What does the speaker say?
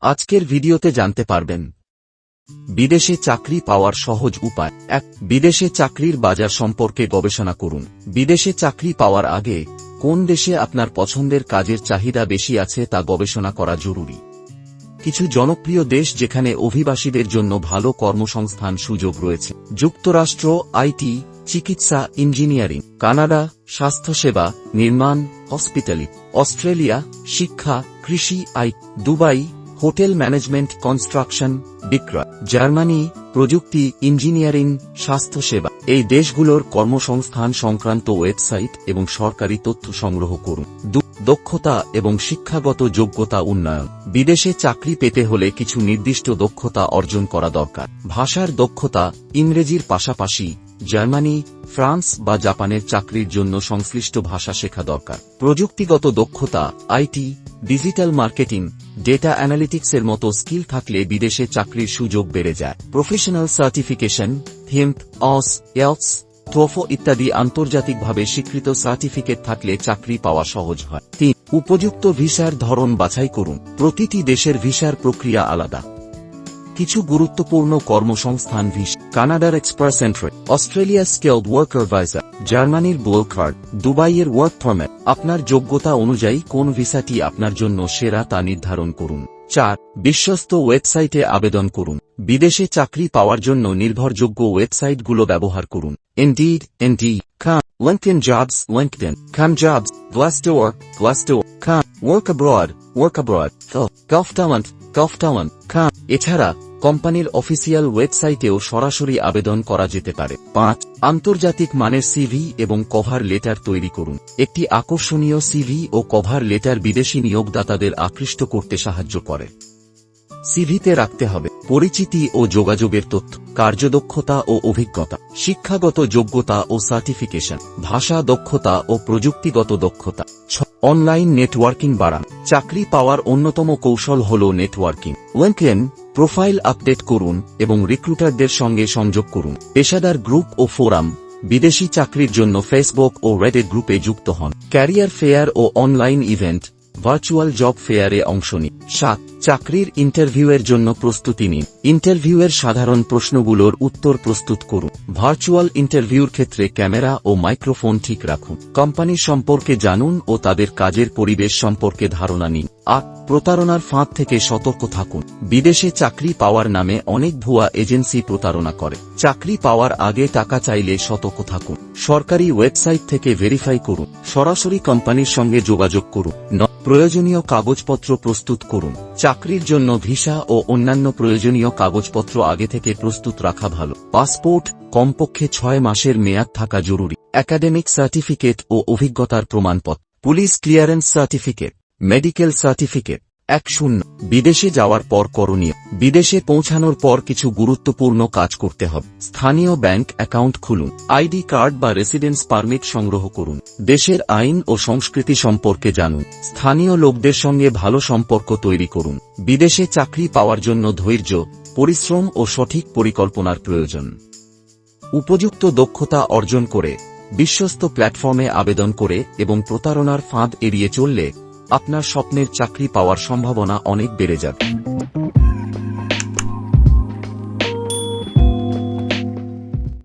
আজকের ভিডিওতে জানতে পারবেন। বিদেশে চাকরি পাওয়ার সহজ উপায়। এক, বিদেশে চাকরির বাজার সম্পর্কে গবেষণা করুন। বিদেশে চাকরি পাওয়ার আগে কোন দেশে আপনার পছন্দের কাজের চাহিদা বেশি আছে তা গবেষণা করা জরুরি। কিছু জনপ্রিয় দেশ যেখানে অভিবাসীদের জন্য ভালো কর্মসংস্থান সুযোগ রয়েছে। যুক্তরাষ্ট্র, আইটি, চিকিৎসা, ইঞ্জিনিয়ারিং, কানাডা, স্বাস্থ্যসেবা, নির্মাণ হসপিটালিটি অস্ট্রেলিয়া, শিক্ষা, কৃষি, আই, দুবাই হোটেল ম্যানেজমেন্ট কনস্ট্রাকশন, বিক্রয়। জার্মানি, প্রযুক্তি, ইঞ্জিনিয়ারিং, স্বাস্থ্যসেবা। এই দেশগুলোর কর্মসংস্থান সংক্রান্ত ওয়েবসাইট এবং সরকারি তথ্য সংগ্রহ করুন। দক্ষতা এবং শিক্ষাগত যোগ্যতা উন্নয়ন। বিদেশে চাকরি পেতে হলে কিছু নির্দিষ্ট দক্ষতা অর্জন করা দরকার। ভাষার দক্ষতা ইংরেজির পাশাপাশি জার্মানি, ফ্রান্স বা জাপানের চাকরির জন্য সংশ্লিষ্ট ভাষা শেখা দরকার। প্রযুক্তিগত দক্ষতা, আইটি, ডিজিটাল মার্কেটিং ডেটা অ্যানালিটিক্সের মতো স্কিল থাকলে বিদেশে চাকরির সুযোগ বেড়ে যায়। প্রফেশনাল সার্টিফিকেশন হিম্প অস এলস টোফো ইত্যাদি আন্তর্জাতিকভাবে স্বীকৃত সার্টিফিকেট থাকলে চাকরি পাওয়া সহজ হয়। তিন, উপযুক্ত ভিসার ধরন বাছাই করুন। প্রতিটি দেশের ভিসার প্রক্রিয়া আলাদা। কিছু গুরুত্বপূর্ণ কর্মসংস্থান ভিস, কানাডার express entry Australia skilled worker visa জার্মানির বোল কার্ড, দুবাইয়ের ওয়ার্ক পারমিট। আপনার যোগ্যতা অনুযায়ী কোন ভিসাটি আপনার জন্য সেরা তা নির্ধারণ করুন। চার, বিশ্বস্ত ওয়েবসাইটে আবেদন করুন। বিদেশে চাকরি পাওয়ার জন্য নির্ভরযোগ্য ওয়েবসাইটগুলো ব্যবহার করুন। Indeed Indeed com LinkedIn jobs LinkedIn com jobs Glassdoor Glassdoor com work abroad work abroad Gulf talent Gulf talent com এছাড়া কোম্পানির অফিসিয়াল ওয়েবসাইটেও সরাসরি আবেদন করা যেতে পারে। পাঁচ, আন্তর্জাতিক মানের সিভি এবং কভার লেটার তৈরি করুন। একটি আকর্ষণীয় সিভি ও কভার লেটার বিদেশি নিয়োগদাতাদের আকৃষ্ট করতে সাহায্য করে। সিভিতে রাখতে হবে। পরিচিতি ও যোগাযোগের তথ্য, কার্যদক্ষতা ও অভিজ্ঞতা, শিক্ষাগত যোগ্যতা ও সার্টিফিকেশন, ভাষা দক্ষতা ও প্রযুক্তিগত দক্ষতা। অনলাইন নেটওয়ার্কিং বাড়ান। চাকরি পাওয়ার অন্যতম কৌশল হল নেটওয়ার্কিং। লিঙ্কডইন প্রোফাইল আপডেট করুন এবং রিক্রুটারদের সঙ্গে সংযোগ করুন। পেশাদার গ্রুপ ও ফোরাম, বিদেশি চাকরির জন্য ফেসবুক ও রেডের গ্রুপে যুক্ত হন। ক্যারিয়ার ফেয়ার ও অনলাইন ইভেন্ট, ভার্চুয়াল জব ফেয়ারে অংশ নিন। সাত চাকরির ইন্টারভিউয়ের জন্য প্রস্তুতি নিন। ইন্টারভিউয়ের সাধারণ প্রশ্নগুলোর উত্তর প্রস্তুত করুন। ভার্চুয়াল ইন্টারভিউর ক্ষেত্রে ক্যামেরা ও মাইক্রোফোন ঠিক রাখুন। কোম্পানি সম্পর্কে জানুন ও তাদের কাজের পরিবেশ সম্পর্কে ধারণা নিন। আট প্রতারণার ফাঁদ থেকে সতর্ক থাকুন। বিদেশে চাকরি পাওয়ার নামে অনেক ভুয়া এজেন্সি প্রতারণা করে। চাকরি পাওয়ার আগে টাকা চাইলে সতর্ক থাকুন। সরকারি ওয়েবসাইট থেকে ভেরিফাই করুন। সরাসরি কোম্পানির সঙ্গে যোগাযোগ করুন। প্রয়োজনীয় কাগজপত্র প্রস্তুত করুন। চাকরির জন্য ভিসা ও অন্যান্য প্রয়োজনীয় কাগজপত্র আগে থেকে প্রস্তুত রাখা ভালো। পাসপোর্ট, কমপক্ষে ছয় মাসের মেয়াদ থাকা জরুরি। একাডেমিক সার্টিফিকেট ও অভিজ্ঞতার প্রমাণপত্র। Police clearance certificate. Medical certificate. এক শূন্য বিদেশে যাওয়ার পর করণীয়। বিদেশে পৌঁছানোর পর কিছু গুরুত্বপূর্ণ কাজ করতে হবে। স্থানীয় ব্যাংক অ্যাকাউন্ট খুলুন। আইডি কার্ড বা রেসিডেন্স পারমিট সংগ্রহ করুন। দেশের আইন ও সংস্কৃতি সম্পর্কে জানুন। স্থানীয় লোকদের সঙ্গে ভালো সম্পর্ক তৈরি করুন। বিদেশে চাকরি পাওয়ার জন্য ধৈর্য, পরিশ্রম ও সঠিক পরিকল্পনার প্রয়োজন। উপযুক্ত দক্ষতা অর্জন করে, বিশ্বস্ত প্ল্যাটফর্মে আবেদন করে এবং প্রতারণার ফাঁদ এড়িয়ে চললে আপনার স্বপ্নের চাকরি পাওয়ার সম্ভাবনা অনেক বেড়ে যাবে।